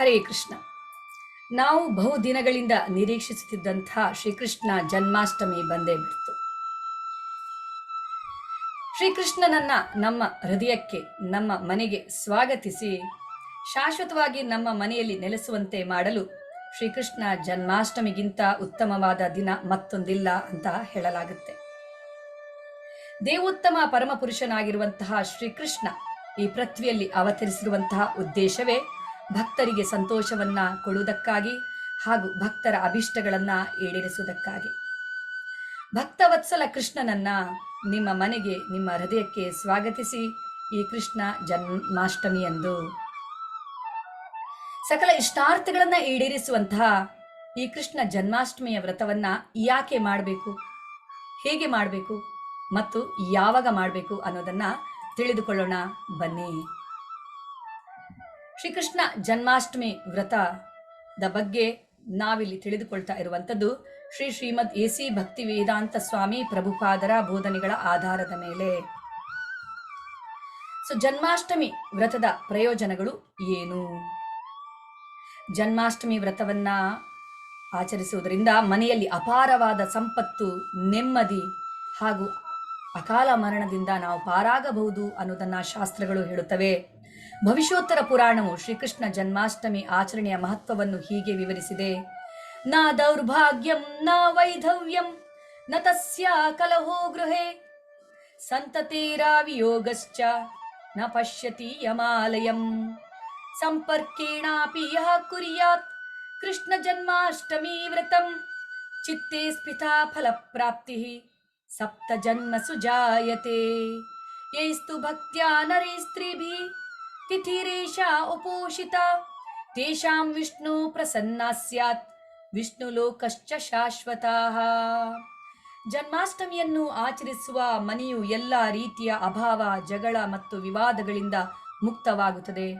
ಹರೇ ಕೃಷ್ಣ. ನಾವು ಬಹುದಿನಗಳಿಂದ ನಿರೀಕ್ಷಿಸುತ್ತಿದ್ದಂಥ ಶ್ರೀಕೃಷ್ಣ ಜನ್ಮಾಷ್ಟಮಿ ಬಂದೇ ಬಿಡ್ತು. ಶ್ರೀಕೃಷ್ಣನನ್ನ ನಮ್ಮ ಹೃದಯಕ್ಕೆ, ನಮ್ಮ ಮನೆಗೆ ಸ್ವಾಗತಿಸಿ, ಶಾಶ್ವತವಾಗಿ ನಮ್ಮ ಮನೆಯಲ್ಲಿ ನೆಲೆಸುವಂತೆ ಮಾಡಲು ಶ್ರೀಕೃಷ್ಣ ಜನ್ಮಾಷ್ಟಮಿಗಿಂತ ಉತ್ತಮವಾದ ದಿನ ಮತ್ತೊಂದಿಲ್ಲ ಅಂತ ಹೇಳಲಾಗುತ್ತೆ. ದೇವೋತ್ತಮ ಪರಮಪುರುಷನಾಗಿರುವಂತಹ ಶ್ರೀಕೃಷ್ಣ ಈ ಪೃಥ್ವಿಯಲ್ಲಿ ಅವತರಿಸಿರುವಂತಹ ಉದ್ದೇಶವೇ ಭಕ್ತರಿಗೆ ಸಂತೋಷವನ್ನ ಕೊಡುವುದಕ್ಕಾಗಿ ಹಾಗೂ ಭಕ್ತರ ಅಭಿಷ್ಟಗಳನ್ನ ಈಡೇರಿಸುವುದಕ್ಕಾಗಿ. ಭಕ್ತವತ್ಸಲ ಕೃಷ್ಣನನ್ನ ನಿಮ್ಮ ಮನೆಗೆ, ನಿಮ್ಮ ಹೃದಯಕ್ಕೆ ಸ್ವಾಗತಿಸಿ ಈ ಕೃಷ್ಣ ಜನ್ಮಾಷ್ಟಮಿಯಂದು ಸಕಲ ಇಷ್ಟಾರ್ಥಗಳನ್ನ ಈಡೇರಿಸುವಂತಹ ಈ ಕೃಷ್ಣ ಜನ್ಮಾಷ್ಟಮಿಯ ವ್ರತವನ್ನ ಯಾಕೆ ಮಾಡಬೇಕು? ಹೇಗೆ ಮಾಡಬೇಕು? ಮತ್ತು ಯಾವಾಗ ಮಾಡಬೇಕು ಅನ್ನೋದನ್ನ ತಿಳಿದುಕೊಳ್ಳೋಣ ಬನ್ನಿ. ಶ್ರೀಕೃಷ್ಣ ಜನ್ಮಾಷ್ಟಮಿ ವ್ರತದ ಬಗ್ಗೆ ನಾವಿಲ್ಲಿ ತಿಳಿದುಕೊಳ್ತಾ ಇರುವಂಥದ್ದು ಶ್ರೀ ಶ್ರೀಮದ್ ಎ ಸಿ ಭಕ್ತಿ ವೇದಾಂತ ಸ್ವಾಮಿ ಪ್ರಭುಪಾದರ ಬೋಧನೆಗಳ ಆಧಾರದ ಮೇಲೆ. ಸೊ, ಜನ್ಮಾಷ್ಟಮಿ ವ್ರತದ ಪ್ರಯೋಜನಗಳು ಏನು? ಜನ್ಮಾಷ್ಟಮಿ ವ್ರತವನ್ನ ಆಚರಿಸುವುದರಿಂದ ಮನೆಯಲ್ಲಿ ಅಪಾರವಾದ ಸಂಪತ್ತು, ನೆಮ್ಮದಿ ಹಾಗೂ ಅಕಾಲ ಮರಣದಿಂದ ನಾವು ಪಾರಾಗಬಹುದು ಅನ್ನೋದನ್ನ ಶಾಸ್ತ್ರಗಳು ಹೇಳುತ್ತವೆ. ಭವಿಷ್ಯೋತ್ತರ ಪುರಾಣವು ಶ್ರೀಕೃಷ್ಣ ಜನ್ಮಾಷ್ಟಮಿ ಆಚರಣೆಯ ಮಹತ್ವವನ್ನು ಹೀಗೆ ವಿವರಿಸಿದೆ. ನ ದೌರ್ಭಾಗ್ಯಂ, ನ ವೈಧವ್ಯಂ, ನ ತಸ್ಯ ಕಲಹೋ ಗೃಹೆ. ಸಂತತೇರಾವಿಯೋಗಶ್ಚ ನ ಪಶ್ಯತಿ ಯಮಾಲಯಂ. ಸಂಪರ್ಕೇಣಾಪಿ ಯಃ ಕುರ್ಯಾತ್, ಕೃಷ್ಣ ಜನ್ಮಾಷ್ಟಮಿ ವ್ರತಂ. ಚಿತ್ತೇ ಸ್ಫಿತಾ ಫಲಪ್ರಾಪ್ತಿಃ, ಸಪ್ತ ಜನ್ಮಸು ಜಾಯತೆ ಯೈಸ್ತು ಭಕ್ತ್ಯಾ ನರೇ ಸ್ತ್ರೀಭಿः ತಿಥಿರೇಷಾ ಉಪೋಷಿತ ತೇಷಾಂ ವಿಷ್ಣು ಪ್ರಸನ್ನ ಸ್ಯಾತ್ ವಿಷ್ಣು ಲೋಕಶ್ಚ ಶಾಶ್ವತಃ ಜನ್ಮಾಷ್ಟಮಿಯನ್ನು ಆಚರಿಸುವ ಮನೆಯು ಎಲ್ಲ ರೀತಿಯ ಅಭಾವ, ಜಗಳ ಮತ್ತು ವಿವಾದಗಳಿಂದ ಮುಕ್ತವಾಗುತ್ತದೆ.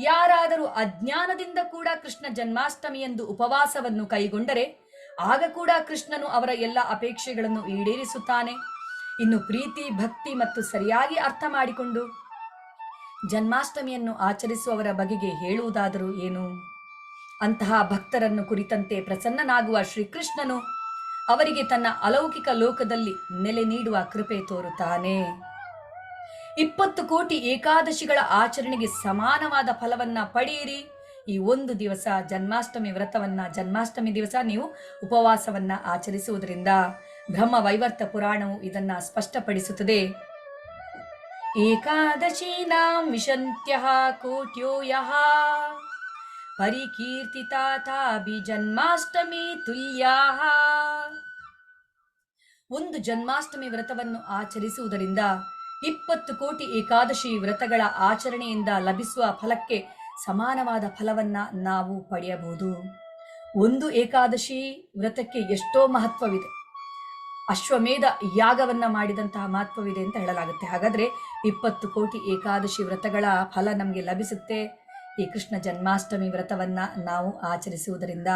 ಯಾರಾದರೂ ಅಜ್ಞಾನದಿಂದ ಕೂಡ ಕೃಷ್ಣ ಜನ್ಮಾಷ್ಟಮಿಯಂದು ಉಪವಾಸವನ್ನು ಕೈಗೊಂಡರೆ, ಆಗ ಕೂಡ ಕೃಷ್ಣನು ಅವರ ಎಲ್ಲ ಅಪೇಕ್ಷೆಗಳನ್ನು ಈಡೇರಿಸುತ್ತಾನೆ. ಇನ್ನು ಪ್ರೀತಿ, ಭಕ್ತಿ ಮತ್ತು ಸರಿಯಾಗಿ ಅರ್ಥ ಮಾಡಿಕೊಂಡು ಜನ್ಮಾಷ್ಟಮಿಯನ್ನು ಆಚರಿಸುವವರ ಬಗೆಗೆ ಹೇಳುವುದಾದರೂ ಏನು? ಅಂತಹ ಭಕ್ತರನ್ನು ಕುರಿತಂತೆ ಪ್ರಸನ್ನನಾಗುವ ಶ್ರೀಕೃಷ್ಣನು ಅವರಿಗೆ ತನ್ನ ಅಲೌಕಿಕ ಲೋಕದಲ್ಲಿ ನೆಲೆ ನೀಡುವ ಕೃಪೆ ತೋರುತ್ತಾನೆ. ಇಪ್ಪತ್ತು ಕೋಟಿ ಏಕಾದಶಿಗಳ ಆಚರಣೆಗೆ ಸಮಾನವಾದ ಫಲವನ್ನ ಪಡೆಯಿರಿ. ಈ ಒಂದು ದಿವಸ ಜನ್ಮಾಷ್ಟಮಿ ವ್ರತವನ್ನ, ಜನ್ಮಾಷ್ಟಮಿ ದಿವಸ ನೀವು ಉಪವಾಸವನ್ನ ಆಚರಿಸುವುದರಿಂದ ಬ್ರಹ್ಮ ವೈವರ್ತ ಪುರಾಣವು ಇದನ್ನ ಸ್ಪಷ್ಟಪಡಿಸುತ್ತದೆ. ಏಕಾದಶೀನಾಂ ವಿಶಂತ್ಯಃ ಕೋಟ್ಯೋ ಯಃ. ಪರಿಕೀರ್ತಿತಾಥಾಭಿ ಜನ್ಮಾಷ್ಟಮಿ ತುಲ್ಯಾಹ. ಒಂದು ಜನ್ಮಾಷ್ಟಮಿ ವ್ರತವನ್ನು ಆಚರಿಸುವುದರಿಂದ ಇಪ್ಪತ್ತು ಕೋಟಿ ಏಕಾದಶಿ ವ್ರತಗಳ ಆಚರಣೆಯಿಂದ ಲಭಿಸುವ ಫಲಕ್ಕೆ ಸಮಾನವಾದ ಫಲವನ್ನ ನಾವು ಪಡೆಯಬಹುದು. ಒಂದು ಏಕಾದಶಿ ವ್ರತಕ್ಕೆ ಎಷ್ಟೋ ಮಹತ್ವವಿದೆ. ಅಶ್ವಮೇಧ ಯಾಗವನ್ನ ಮಾಡಿದಂತಹ ಮಹತ್ವವಿದೆ ಅಂತ ಹೇಳಲಾಗುತ್ತೆ. ಹಾಗಾದ್ರೆ ಇಪ್ಪತ್ತು ಕೋಟಿ ಏಕಾದಶಿ ವ್ರತಗಳ ಫಲ ನಮಗೆ ಲಭಿಸುತ್ತೆ. ಈ ಕೃಷ್ಣ ಜನ್ಮಾಷ್ಟಮಿ ವ್ರತವನ್ನ ನಾವು ಆಚರಿಸುವುದರಿಂದ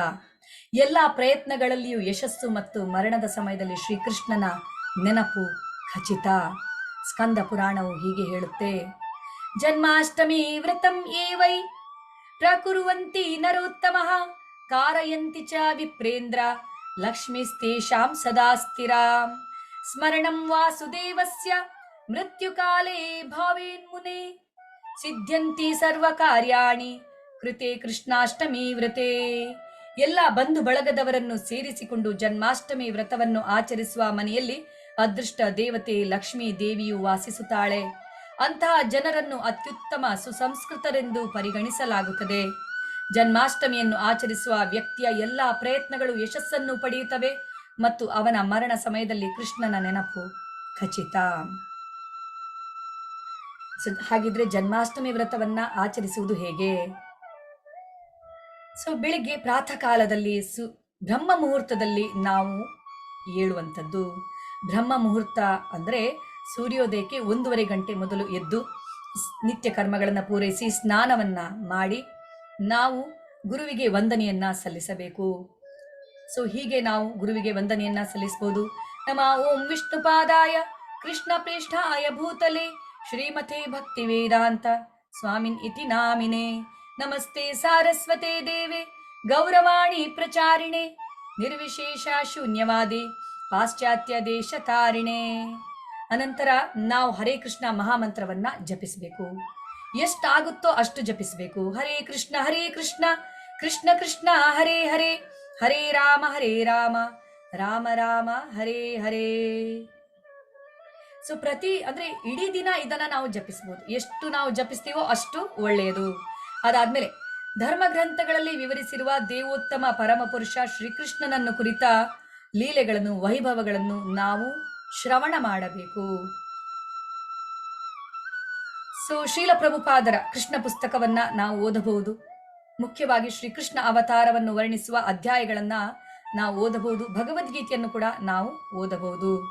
ಎಲ್ಲ ಪ್ರಯತ್ನಗಳಲ್ಲಿಯೂ ಯಶಸ್ಸು ಮತ್ತು ಮರಣದ ಸಮಯದಲ್ಲಿ ಶ್ರೀಕೃಷ್ಣನ ನೆನಪು ಖಚಿತ. ಸ್ಕಂದ ಪುರಾಣವು ಹೀಗೆ ಹೇಳುತ್ತೆ. ಜನ್ಮಾಷ್ಟಮಿ ವ್ರತಂ ಏವೈ ಪ್ರಕುರುವಂತಿ ನರೋತ್ತಮ ಕಾರಯಂತಿ ಚ ವಿಪ್ರೇಂದ್ರ ಲಕ್ಷ್ಮಿಸ್ತೇಷಾಂ ಸದಾ ಸ್ಥಿರಾಂ ಸ್ಮರಣಂ ವಾಸುದೇವಸ್ಯ ಮೃತ್ಯುಕಾಲೇ ಭಾವೇನ್ಮುನೆ ಸಿದ್ಧಂತಿ ಸರ್ವ ಕಾರ್ಯಾಣಿ ಕೃತೆ ಕೃಷ್ಣಾಷ್ಟಮಿ ವ್ರತೆ ಎಲ್ಲ ಬಂಧು ಬಳಗದವರನ್ನು ಸೇರಿಸಿಕೊಂಡು ಜನ್ಮಾಷ್ಟಮಿ ವ್ರತವನ್ನು ಆಚರಿಸುವ ಮನೆಯಲ್ಲಿ ಅದೃಷ್ಟ ದೇವತೆ ಲಕ್ಷ್ಮೀ ದೇವಿಯು ವಾಸಿಸುತ್ತಾಳೆ. ಅಂತಹ ಜನರನ್ನು ಅತ್ಯುತ್ತಮ ಸುಸಂಸ್ಕೃತರೆಂದು ಪರಿಗಣಿಸಲಾಗುತ್ತದೆ. ಜನ್ಮಾಷ್ಟಮಿಯನ್ನು ಆಚರಿಸುವ ವ್ಯಕ್ತಿಯ ಎಲ್ಲ ಪ್ರಯತ್ನಗಳು ಯಶಸ್ಸನ್ನು ಪಡೆಯುತ್ತವೆ ಮತ್ತು ಅವನ ಮರಣ ಸಮಯದಲ್ಲಿ ಕೃಷ್ಣನ ನೆನಪು ಖಚಿತ. ಹಾಗಿದ್ರೆ ಜನ್ಮಾಷ್ಟಮಿ ವ್ರತವನ್ನ ಆಚರಿಸುವುದು ಹೇಗೆ? ಸೊ, ಬೆಳಿಗ್ಗೆ ಪ್ರಾತಃ ಕಾಲದಲ್ಲಿ ಸು, ಬ್ರಹ್ಮ ಮುಹೂರ್ತದಲ್ಲಿ ನಾವು ಏಳುವಂಥದ್ದು ಬ್ರಹ್ಮ ಮುಹೂರ್ತ ಅಂದರೆ ಸೂರ್ಯೋದಯಕ್ಕೆ ಒಂದೂವರೆ ಗಂಟೆ ಮೊದಲು ಎದ್ದು ನಿತ್ಯ ಕರ್ಮಗಳನ್ನು ಪೂರೈಸಿ ಸ್ನಾನವನ್ನ ಮಾಡಿ ನಾವು ಗುರುವಿಗೆ ವಂದನೆಯನ್ನ ಸಲ್ಲಿಸಬೇಕು. ಸೊ ಹೀಗೆ ನಾವು ಗುರುವಿಗೆ ವಂದನೆಯನ್ನ ಸಲ್ಲಿಸಬಹುದು. ನಮ ಓಂ ವಿಷ್ಣುಪಾದಾಯ ಕೃಷ್ಣ ಪ್ರೇಷ್ಠಾಯ ಭೂತಲೆ ಶ್ರೀಮತೆ ಭಕ್ತಿ ವೇದಾಂತ ಸ್ವಾಮಿನ್ ಇತಿ ನಾಮಿನೆ. ನಮಸ್ತೆ ಸಾರಸ್ವತೆ ದೇವೆ, ಗೌರವಾಣಿ ಪ್ರಚಾರಿಣೆ, ನಿರ್ವಿಶೇಷ ಶೂನ್ಯವಾದಿ, ಪಾಶ್ಚಾತ್ಯ ದೇಶ ತಾರಿಣೆ. ಅನಂತರ ನಾವು ಹರೇ ಕೃಷ್ಣ ಮಹಾಮಂತ್ರವನ್ನ ಜಪಿಸಬೇಕು. ಎಷ್ಟಾಗುತ್ತೋ ಅಷ್ಟು ಜಪಿಸಬೇಕು. ಹರೇ ಕೃಷ್ಣ ಹರೇ ಕೃಷ್ಣ ಕೃಷ್ಣ ಕೃಷ್ಣ, ಹರೇ ಹರೇ ಹರೇ ರಾಮ ಹರೇ ರಾಮ ರಾಮ ರಾಮ, ಹರೇ ಹರೇ. ಸೊ ಪ್ರತಿ, ಅಂದ್ರೆ ಇಡೀ ದಿನ ಇದನ್ನ ನಾವು ಜಪಿಸಬಹುದು ಎಷ್ಟು ನಾವು ಜಪಿಸ್ತೀವೋ ಅಷ್ಟು ಒಳ್ಳೆಯದು. ಅದಾದ್ಮೇಲೆ, ಧರ್ಮ ಗ್ರಂಥಗಳಲ್ಲಿ ವಿವರಿಸಿರುವ ದೇವೋತ್ತಮ ಪರಮಪುರುಷ ಶ್ರೀಕೃಷ್ಣನನ್ನು ಕುರಿತ ಲೀಲೆಗಳನ್ನು, ವೈಭವಗಳನ್ನು ನಾವು ಶ್ರವಣ ಮಾಡಬೇಕು. ಸೊ ಶೀಲ ಪ್ರಭುಪಾದರ ಕೃಷ್ಣ ಪುಸ್ತಕವನ್ನ ನಾವು ಓದಬಹುದು. ಮುಖ್ಯವಾಗಿ ಶ್ರೀಕೃಷ್ಣ ಅವತಾರವನ್ನು ವರ್ಣಿಸುವ ಅಧ್ಯಾಯಗಳನ್ನ ನಾವು ಓದಬಹುದು. ಭಗವದ್ಗೀತೆಯನ್ನು ಕೂಡ ನಾವು ಓದಬಹುದು.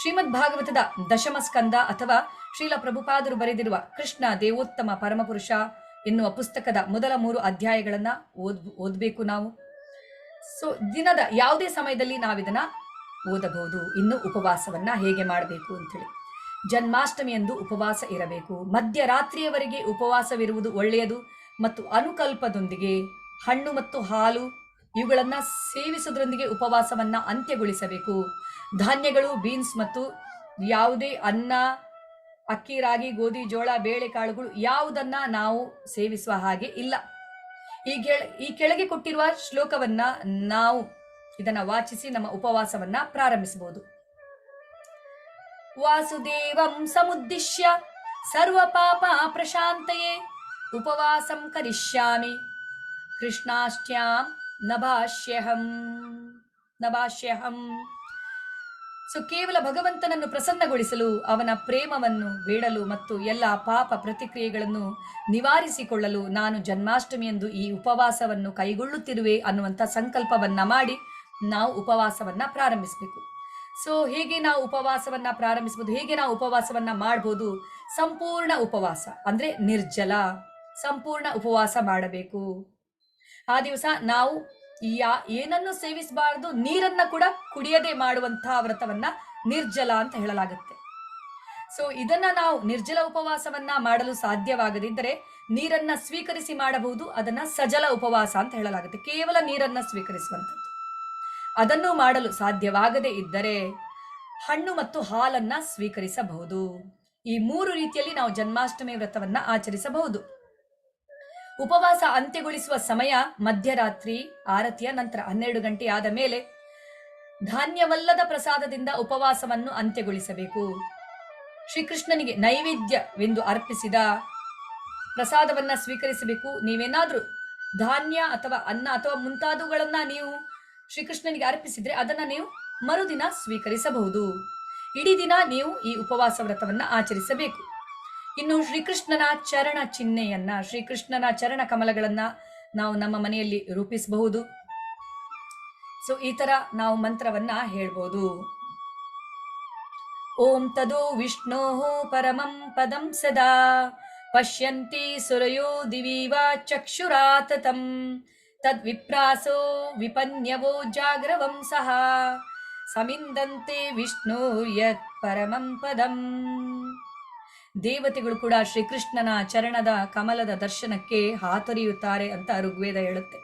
ಶ್ರೀಮದ್ ಭಾಗವತದ ದಶಮ ಸ್ಕಂದ ಅಥವಾ ಶ್ರೀಲ ಪ್ರಭುಪಾದರು ಬರೆದಿರುವ ಕೃಷ್ಣ ದೇವೋತ್ತಮ ಪರಮಪುರುಷ ಎನ್ನುವ ಪುಸ್ತಕದ ಮೊದಲ ಮೂರು ಅಧ್ಯಾಯಗಳನ್ನ ಓದ್, ಓದಬೇಕು ನಾವು. ಸೊ ದಿನದ ಯಾವುದೇ ಸಮಯದಲ್ಲಿ ನಾವಿದನ್ನ ಓದಬಹುದು. ಇನ್ನು ಉಪವಾಸವನ್ನ ಹೇಗೆ ಮಾಡಬೇಕು ಅಂತೇಳಿ. ಜನ್ಮಾಷ್ಟಮಿಯಂದು ಉಪವಾಸ ಇರಬೇಕು. ಮಧ್ಯರಾತ್ರಿಯವರೆಗೆ ಉಪವಾಸವಿರುವುದು ಒಳ್ಳೆಯದು ಮತ್ತು ಅನುಕಲ್ಪದೊಂದಿಗೆ ಹಣ್ಣು ಮತ್ತು ಹಾಲು ಇವುಗಳನ್ನು ಸೇವಿಸುವುದರೊಂದಿಗೆ ಉಪವಾಸವನ್ನು ಅಂತ್ಯಗೊಳಿಸಬೇಕು. ಧಾನ್ಯಗಳು, ಬೀನ್ಸ್ ಮತ್ತು ಯಾವುದೇ ಅನ್ನ, ಅಕ್ಕಿ, ರಾಗಿ, ಗೋಧಿ, ಜೋಳ ಬೇಳೆಕಾಳುಗಳು ಯಾವುದನ್ನ ನಾವು ಸೇವಿಸುವ ಹಾಗೆ ಇಲ್ಲ. ಈ ಕೆಳ, ಈ ಕೆಳಗೆ ಕೊಟ್ಟಿರುವ ಶ್ಲೋಕವನ್ನ ನಾವು ಇದನ್ನು ವಾಚಿಸಿ ನಮ್ಮ ಉಪವಾಸವನ್ನ ಪ್ರಾರಂಭಿಸಬಹುದು. ವಾಸುದೇವಂ ಸಮುದ್ದಿಶ್ಯ. ಸರ್ವ ಪಾಪ ಪ್ರಶಾಂತಯೇ. ಉಪವಾಸಂ ಕರಿಷ್ಯಾಮಿ. ಕೃಷ್ಣಾಷ್ಟ್ಯಾಂ ನಭಾಷ್ಯಹಂ ನಭಾಷ್ಯಹಂ ಸೊ ಕೇವಲ ಭಗವಂತನನ್ನು ಪ್ರಸನ್ನಗೊಳಿಸಲು, ಅವನ ಪ್ರೇಮವನ್ನು ಬೇಡಲು ಮತ್ತು ಎಲ್ಲ ಪಾಪ ಪ್ರತಿಕ್ರಿಯೆಗಳನ್ನು ನಿವಾರಿಸಿಕೊಳ್ಳಲು ನಾನು ಜನ್ಮಾಷ್ಟಮಿಯಂದು ಈ ಉಪವಾಸವನ್ನು ಕೈಗೊಳ್ಳುತ್ತಿರುವೆ ಅನ್ನುವಂಥ ಸಂಕಲ್ಪವನ್ನ ಮಾಡಿ ನಾವು ಉಪವಾಸವನ್ನ ಪ್ರಾರಂಭಿಸಬೇಕು. ಸೊ ಹೇಗೆ ನಾವು ಉಪವಾಸವನ್ನ ಪ್ರಾರಂಭಿಸಬಹುದು ಹೇಗೆ ನಾವು ಉಪವಾಸವನ್ನ ಮಾಡಬಹುದು ಸಂಪೂರ್ಣ ಉಪವಾಸ, ಅಂದ್ರೆ ನಿರ್ಜಲ, ಸಂಪೂರ್ಣ ಉಪವಾಸ ಮಾಡಬೇಕು. ಆ ದಿವಸ ನಾವು ಯಾ, ಏನನ್ನು ಸೇವಿಸಬಾರದು, ನೀರನ್ನ ಕೂಡ ಕುಡಿಯದೆ ಮಾಡುವಂತಹ ವ್ರತವನ್ನ ನಿರ್ಜಲ ಅಂತ ಹೇಳಲಾಗುತ್ತೆ. ಸೊ ಇದನ್ನ ನಾವು ನಿರ್ಜಲ ಉಪವಾಸವನ್ನ ಮಾಡಲು ಸಾಧ್ಯವಾಗದಿದ್ದರೆ ನೀರನ್ನ ಸ್ವೀಕರಿಸಿ ಮಾಡಬಹುದು, ಅದನ್ನ ಸಜಲ ಉಪವಾಸ ಅಂತ ಹೇಳಲಾಗುತ್ತೆ. ಕೇವಲ ನೀರನ್ನ ಸ್ವೀಕರಿಸುವಂಥದ್ದು. ಅದನ್ನು ಮಾಡಲು ಸಾಧ್ಯವಾಗದೇ ಇದ್ದರೆ ಹಣ್ಣು ಮತ್ತು ಹಾಲನ್ನ ಸ್ವೀಕರಿಸಬಹುದು. ಈ ಮೂರು ರೀತಿಯಲ್ಲಿ ನಾವು ಜನ್ಮಾಷ್ಟಮಿ ವ್ರತವನ್ನ ಆಚರಿಸಬಹುದು. ಉಪವಾಸ ಅಂತ್ಯಗೊಳಿಸುವ ಸಮಯ ಮಧ್ಯರಾತ್ರಿ, ಆರತಿಯ ನಂತರ ಹನ್ನೆರಡು ಗಂಟೆ ಆದ ಮೇಲೆ ಧಾನ್ಯವಲ್ಲದ ಪ್ರಸಾದದಿಂದ ಉಪವಾಸವನ್ನು ಅಂತ್ಯಗೊಳಿಸಬೇಕು. ಶ್ರೀಕೃಷ್ಣನಿಗೆ ನೈವೇದ್ಯವೆಂದು ಅರ್ಪಿಸಿದ ಪ್ರಸಾದವನ್ನ ಸ್ವೀಕರಿಸಬೇಕು. ನೀವೇನಾದ್ರೂ ಧಾನ್ಯ ಅಥವಾ ಅನ್ನ ಅಥವಾ ಮುಂತಾದವುಗಳನ್ನ ನೀವು ಶ್ರೀಕೃಷ್ಣನಿಗೆ ಅರ್ಪಿಸಿದ್ರೆ ಅದನ್ನ ನೀವು ಮರುದಿನ ಸ್ವೀಕರಿಸಬಹುದು. ಇಡೀ ದಿನ ನೀವು ಈ ಉಪವಾಸ ವ್ರತವನ್ನ ಆಚರಿಸಬೇಕು. ಇನ್ನು ಶ್ರೀಕೃಷ್ಣನ ಚರಣ ಚಿಹ್ನೆಯನ್ನ, ಶ್ರೀಕೃಷ್ಣನ ಚರಣ ಕಮಲಗಳನ್ನ ನಾವು ನಮ್ಮ ಮನೆಯಲ್ಲಿ ರೂಪಿಸಬಹುದು. ಸೊ ಈ ತರ ನಾವು ಮಂತ್ರವನ್ನ ಹೇಳ್ಬೋದು. ಓಂ ತದೋ ವಿಷ್ಣೋ ಪರಮಂ ಪದಂ ಸದಾ. ಪಶ್ಯಂತಿ ಸುರಯೋ ದಿವೀವ ಚಕ್ಷುರಾತತಂ. ತದ್ವಿಪ್ರಾಸೋ ವಿಪನ್ಯವೋ ಜಾಗ್ರವಂ ಸಹ ಸಮಿಂದಂತೆ ವಿಷ್ಣು ಯತ್ ಪರಮಂ ಪದಂ ದೇವತೆಗಳು ಕೂಡ ಶ್ರೀಕೃಷ್ಣನ ಚರಣದ ಕಮಲದ ದರ್ಶನಕ್ಕೆ ಹಾತೊರೆಯುತ್ತಾರೆ ಅಂತ ಋಗ್ವೇದ ಹೇಳುತ್ತೆ.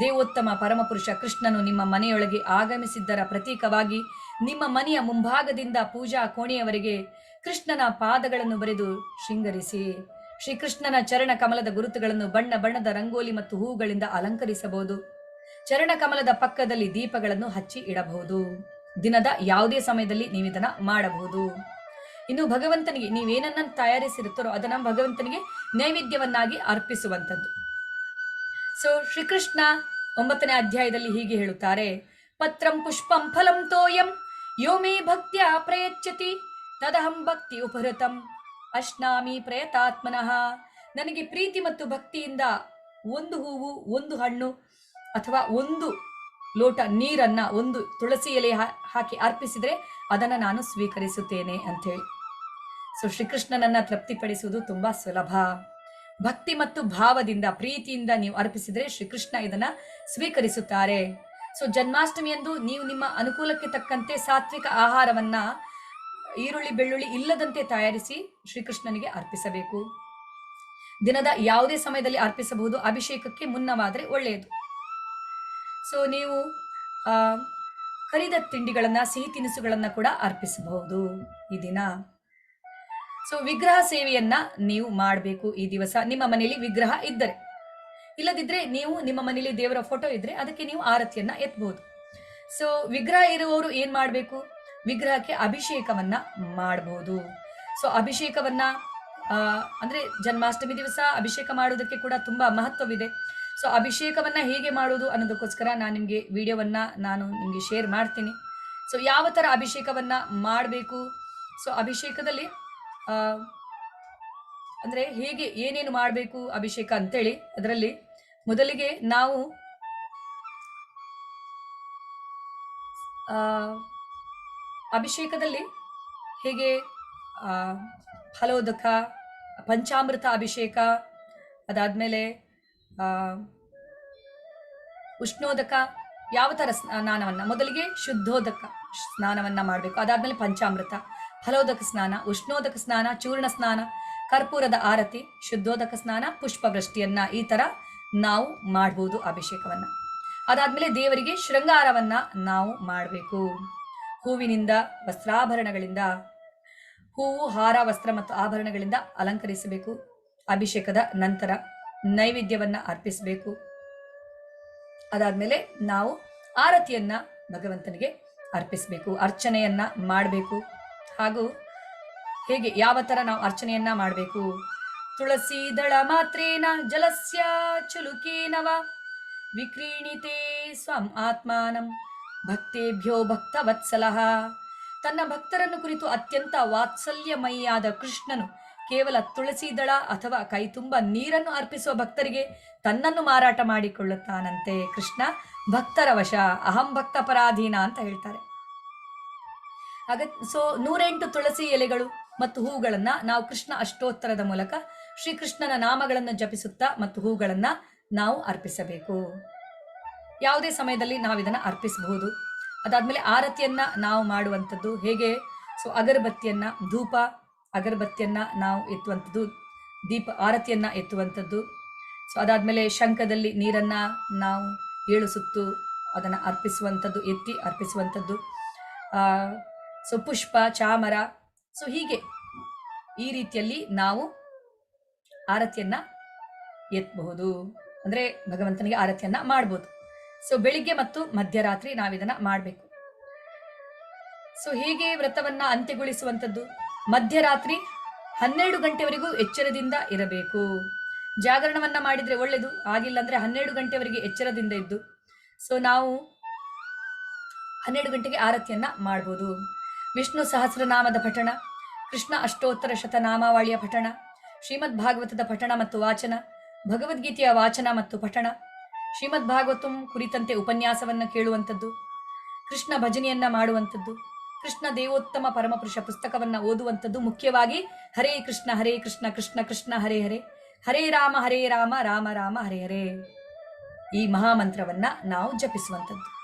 ದೇವೋತ್ತಮ ಪರಮಪುರುಷ ಕೃಷ್ಣನು ನಿಮ್ಮ ಮನೆಯೊಳಗೆ ಆಗಮಿಸಿದ್ದರ ಪ್ರತೀಕವಾಗಿ ನಿಮ್ಮ ಮನೆಯ ಮುಂಭಾಗದಿಂದ ಪೂಜಾ ಕೋಣೆಯವರೆಗೆ ಕೃಷ್ಣನ ಪಾದಗಳನ್ನು ಬರೆದು ಶೃಂಗರಿಸಿ. ಶ್ರೀಕೃಷ್ಣನ ಚರಣ ಕಮಲದ ಗುರುತುಗಳನ್ನು ಬಣ್ಣ ಬಣ್ಣದ ರಂಗೋಲಿ ಮತ್ತು ಹೂಗಳಿಂದ ಅಲಂಕರಿಸಬಹುದು. ಚರಣ ಕಮಲದ ಪಕ್ಕದಲ್ಲಿ ದೀಪಗಳನ್ನು ಹಚ್ಚಿ ಇಡಬಹುದು. ದಿನದ ಯಾವುದೇ ಸಮಯದಲ್ಲಿ ನೀವು ಇದನ್ನ ಮಾಡಬಹುದು. ಇನ್ನು ಭಗವಂತನಿಗೆ ನೀವೇನನ್ನ ತಯಾರಿಸಿರುತ್ತಾರೋ ಅದನ್ನ ಭಗವಂತನಿಗೆ ನೈವೇದ್ಯವನ್ನಾಗಿ ಅರ್ಪಿಸುವಂಥದ್ದು. ಸೊ ಶ್ರೀಕೃಷ್ಣ ಒಂಬತ್ತನೇ ಅಧ್ಯಾಯದಲ್ಲಿ ಹೀಗೆ ಹೇಳುತ್ತಾರೆ. ಪತ್ರಂ ಪುಷ್ಪಂ ಫಲಂ ತೋಯಂ, ಯೋ ಮೇ ಭಕ್ತ್ಯ ಪ್ರಯಚ್ಛತಿ, ತದಹಂ ಭಕ್ತಿ ಉಪಹೃತಂ. ಅಶ್ನಾಮಿ ಪ್ರಯತಾತ್ಮನಃ. ನನಗೆ ಪ್ರೀತಿ ಮತ್ತು ಭಕ್ತಿಯಿಂದ ಒಂದು ಹೂವು, ಒಂದು ಹಣ್ಣು ಅಥವಾ ಒಂದು ಲೋಟ ನೀರನ್ನ, ಒಂದು ತುಳಸಿ ಎಲೆ ಹಾಕಿ ಅರ್ಪಿಸಿದ್ರೆ ಅದನ್ನ ನಾನು ಸ್ವೀಕರಿಸುತ್ತೇನೆ ಅಂಥೇಳಿ. ಸೊ ಶ್ರೀಕೃಷ್ಣನನ್ನ ತೃಪ್ತಿಪಡಿಸುವುದು ತುಂಬಾ ಸುಲಭ. ಭಕ್ತಿ ಮತ್ತು ಭಾವದಿಂದ, ಪ್ರೀತಿಯಿಂದ ನೀವು ಅರ್ಪಿಸಿದ್ರೆ ಶ್ರೀಕೃಷ್ಣ ಇದನ್ನ ಸ್ವೀಕರಿಸುತ್ತಾರೆ. ಸೊ ಜನ್ಮಾಷ್ಟಮಿಯಂದು ನೀವು ನಿಮ್ಮ ಅನುಕೂಲಕ್ಕೆ ತಕ್ಕಂತೆ ಸಾತ್ವಿಕ ಆಹಾರವನ್ನ ಈರುಳ್ಳಿ, ಬೆಳ್ಳುಳ್ಳಿ ಇಲ್ಲದಂತೆ ತಯಾರಿಸಿ ಶ್ರೀಕೃಷ್ಣನಿಗೆ ಅರ್ಪಿಸಬೇಕು. ದಿನದ ಯಾವುದೇ ಸಮಯದಲ್ಲಿ ಅರ್ಪಿಸಬಹುದು. ಅಭಿಷೇಕಕ್ಕೆ ಮುನ್ನವಾದರೆ ಒಳ್ಳೆಯದು. ಸೊ ನೀವು ಕರಿದ ತಿಂಡಿಗಳನ್ನು, ಸಿಹಿ ತಿನಿಸುಗಳನ್ನು ಕೂಡ ಅರ್ಪಿಸಬಹುದು ಈ ದಿನ. ಸೊ ವಿಗ್ರಹ ಸೇವೆಯನ್ನ ನೀವು ಮಾಡಬೇಕು ಈ ದಿವಸ. ನಿಮ್ಮ ಮನೆಯಲ್ಲಿ ವಿಗ್ರಹ ಇದ್ದರೆ. ಇಲ್ಲದಿದ್ದರೆ ನೀವು ನಿಮ್ಮ ಮನೆಯಲ್ಲಿ ದೇವರ ಫೋಟೋ ಇದ್ರೆ ಅದಕ್ಕೆ ನೀವು ಆರತಿಯನ್ನ ಎತ್ತಬಹುದು ಸೊ ವಿಗ್ರಹ ಇರುವವರು ಏನ್ ಮಾಡಬೇಕು? ವಿಗ್ರಹಕ್ಕೆ ಅಭಿಷೇಕವನ್ನ ಮಾಡಬಹುದು ಸೊ ಅಭಿಷೇಕವನ್ನ ಅಂದ್ರೆ ಜನ್ಮಾಷ್ಟಮಿ ದಿವಸ ಅಭಿಷೇಕ ಮಾಡೋದಕ್ಕೆ ಕೂಡ ತುಂಬಾ ಮಹತ್ವವಿದೆ. ಸೊ ಅಭಿಷೇಕವನ್ನ ಹೇಗೆ ಮಾಡುವುದು ಅನ್ನೋದಕ್ಕೋಸ್ಕರ ನಾನು ನಿಮಗೆ ವಿಡಿಯೋವನ್ನ ನಾನು ನಿಮಗೆ ಶೇರ್ ಮಾಡ್ತೀನಿ. ಸೊ ಯಾವ ತರ ಅಭಿಷೇಕವನ್ನ ಮಾಡಬೇಕು? ಸೊ ಅಭಿಷೇಕದಲ್ಲಿ ಅಂದ್ರೆ ಹೇಗೆ ಏನೇನು ಮಾಡಬೇಕು ಅಭಿಷೇಕ ಅಂತೇಳಿ ಅದರಲ್ಲಿ ಮೊದಲಿಗೆ ನಾವು ಅಭಿಷೇಕದಲ್ಲಿ ಹೇಗೆ ಹಲೋದಕ ಪಂಚಾಮೃತ ಅಭಿಷೇಕ, ಅದಾದಮೇಲೆ ಉಷ್ಣೋದಕ, ಯಾವ ಥರ ಸ್ನಾನವನ್ನು, ಮೊದಲಿಗೆ ಶುದ್ಧೋದಕ ಸ್ನಾನವನ್ನು ಮಾಡಬೇಕು, ಅದಾದಮೇಲೆ ಪಂಚಾಮೃತ, ಫಲೋದಕ ಸ್ನಾನ, ಉಷ್ಣೋದಕ ಸ್ನಾನ, ಚೂರ್ಣ ಸ್ನಾನ, ಕರ್ಪೂರದ ಆರತಿ, ಶುದ್ಧೋದಕ ಸ್ನಾನ, ಪುಷ್ಪವೃಷ್ಟಿಯನ್ನು ಈ ಥರ ನಾವು ಮಾಡ್ಬೋದು ಅಭಿಷೇಕವನ್ನು. ಅದಾದಮೇಲೆ ದೇವರಿಗೆ ಶೃಂಗಾರವನ್ನು ನಾವು ಮಾಡಬೇಕು. ಹೂವಿನಿಂದ, ವಸ್ತ್ರಾಭರಣಗಳಿಂದ ಹೂವು ಹಾರ, ವಸ್ತ್ರ ಮತ್ತು ಆಭರಣಗಳಿಂದ ಅಲಂಕರಿಸಬೇಕು. ಅಭಿಷೇಕದ ನಂತರ ನೈವೇದ್ಯವನ್ನ ಅರ್ಪಿಸಬೇಕು. ಅದಾದ್ಮೇಲೆ ನಾವು ಆರತಿಯನ್ನ ಭಗವಂತನಿಗೆ ಅರ್ಪಿಸಬೇಕು. ಅರ್ಚನೆಯನ್ನ ಮಾಡಬೇಕು. ಹಾಗೂ ಹೇಗೆ, ಯಾವ ಥರ ನಾವು ಅರ್ಚನೆಯನ್ನ ಮಾಡಬೇಕು? ತುಳಸಿ ದಳ ಮಾತ್ರೇನ, ಜಲಸ್ಯ ಚುಲುಕೀನವ, ವಿಕ್ರೀಣಿತೇ ಸ್ವಂ ಆತ್ಮಾನಂ. ಭಕ್ತೇಭ್ಯೋ ಭಕ್ತವತ್ಸಲಃ. ತನ್ನ ಭಕ್ತರನ್ನು ಕುರಿತು ಅತ್ಯಂತ ವಾತ್ಸಲ್ಯಮಯಿಯಾದ ಕೃಷ್ಣನು ಕೇವಲ ತುಳಸಿ ದಳ ಅಥವಾ ಕೈತುಂಬ ನೀರನ್ನು ಅರ್ಪಿಸುವ ಭಕ್ತರಿಗೆ ತನ್ನನ್ನು ಮಾರಾಟ ಮಾಡಿಕೊಳ್ಳುತ್ತಾನಂತೆ ಕೃಷ್ಣ. ಭಕ್ತರ ವಶ, ಅಹಂ ಭಕ್ತ ಪರಾಧೀನ ಅಂತ ಹೇಳ್ತಾರೆ. ಹಾಗ ಸೊ, ನೂರೆಂಟು ತುಳಸಿ ಎಲೆಗಳು ಮತ್ತು ಹೂಗಳನ್ನ ನಾವು ಕೃಷ್ಣ ಅಷ್ಟೋತ್ತರದ ಮೂಲಕ ಶ್ರೀಕೃಷ್ಣನ ನಾಮಗಳನ್ನು ಜಪಿಸುತ್ತಾ ಮತ್ತು ಹೂಗಳನ್ನ ನಾವು ಅರ್ಪಿಸಬೇಕು. ಯಾವುದೇ ಸಮಯದಲ್ಲಿ ನಾವು ಇದನ್ನ ಅರ್ಪಿಸಬಹುದು. ಅದಾದಮೇಲೆ ಆರತಿಯನ್ನ ನಾವು ಮಾಡುವಂಥದ್ದು ಹೇಗೆ? ಸೊ ಅಗರಬತ್ತಿಯನ್ನು, ಧೂಪ, ಅಗರಬತ್ತಿಯನ್ನು ನಾವು ಎತ್ತುವಂಥದ್ದು, ದೀಪ, ಆರತಿಯನ್ನ ಎತ್ತುವಂಥದ್ದು. ಸೊ ಅದಾದಮೇಲೆ ಶಂಖದಲ್ಲಿ ನೀರನ್ನ ನಾವು ಏಳು ಸುತ್ತು ಅದನ್ನು ಅರ್ಪಿಸುವಂಥದ್ದು, ಎತ್ತಿ ಅರ್ಪಿಸುವಂಥದ್ದು. ಸೊ ಪುಷ್ಪ, ಚಾಮರ ಸೊ ಹೀಗೆ ಈ ರೀತಿಯಲ್ಲಿ ನಾವು ಆರತಿಯನ್ನ ಎತ್ತಬಹುದು ಅಂದರೆ ಭಗವಂತನಿಗೆ ಆರತಿಯನ್ನು ಮಾಡ್ಬೋದು. ಸೊ ಬೆಳಿಗ್ಗೆ ಮತ್ತು ಮಧ್ಯರಾತ್ರಿ ನಾವಿದನ್ನ ಮಾಡಬೇಕು. ಸೊ ಹೀಗೆ ವ್ರತವನ್ನ ಅಂತ್ಯಗೊಳಿಸುವಂಥದ್ದು. ಮಧ್ಯರಾತ್ರಿ ಹನ್ನೆರಡು ಗಂಟೆವರೆಗೂ ಎಚ್ಚರದಿಂದ ಇರಬೇಕು. ಜಾಗರಣವನ್ನ ಮಾಡಿದ್ರೆ ಒಳ್ಳೆಯದು ಆಗಿಲ್ಲ ಅಂದ್ರೆ ಹನ್ನೆರಡು ಗಂಟೆವರೆಗೆ ಎಚ್ಚರದಿಂದ ಇದ್ದು. ಸೊ ನಾವು ಹನ್ನೆರಡು ಗಂಟೆಗೆ ಆರತಿಯನ್ನ ಮಾಡ್ಬೋದು. ವಿಷ್ಣು ಸಹಸ್ರನಾಮದ ಪಠಣ, ಕೃಷ್ಣ ಅಷ್ಟೋತ್ತರ ಶತನಾಮಾವಳಿಯ ಪಠಣ ಶ್ರೀಮದ್ ಭಾಗವತದ ಪಠಣ ಮತ್ತು ವಾಚನ, ಭಗವದ್ಗೀತೆಯ ವಾಚನ ಮತ್ತು ಪಠಣ ಶ್ರೀಮದ್ ಭಾಗವತಂ ಕುರಿತಂತೆ ಉಪನ್ಯಾಸವನ್ನು ಕೇಳುವಂಥದ್ದು, ಕೃಷ್ಣ ಭಜನೆಯನ್ನ ಮಾಡುವಂಥದ್ದು, ಕೃಷ್ಣ ದೇವೋತ್ತಮ ಪರಮಪುರುಷ ಪುಸ್ತಕವನ್ನು ಓದುವಂಥದ್ದು ಮುಖ್ಯವಾಗಿ ಹರೇ ಕೃಷ್ಣ ಹರೇ ಕೃಷ್ಣ ಕೃಷ್ಣ ಕೃಷ್ಣ, ಹರೇ ಹರೇ ಹರೇ ರಾಮ ಹರೇ ರಾಮ ರಾಮ ರಾಮ, ಹರೇ ಹರೇ ಈ ಮಹಾಮಂತ್ರವನ್ನು ನಾವು ಜಪಿಸುವಂಥದ್ದು.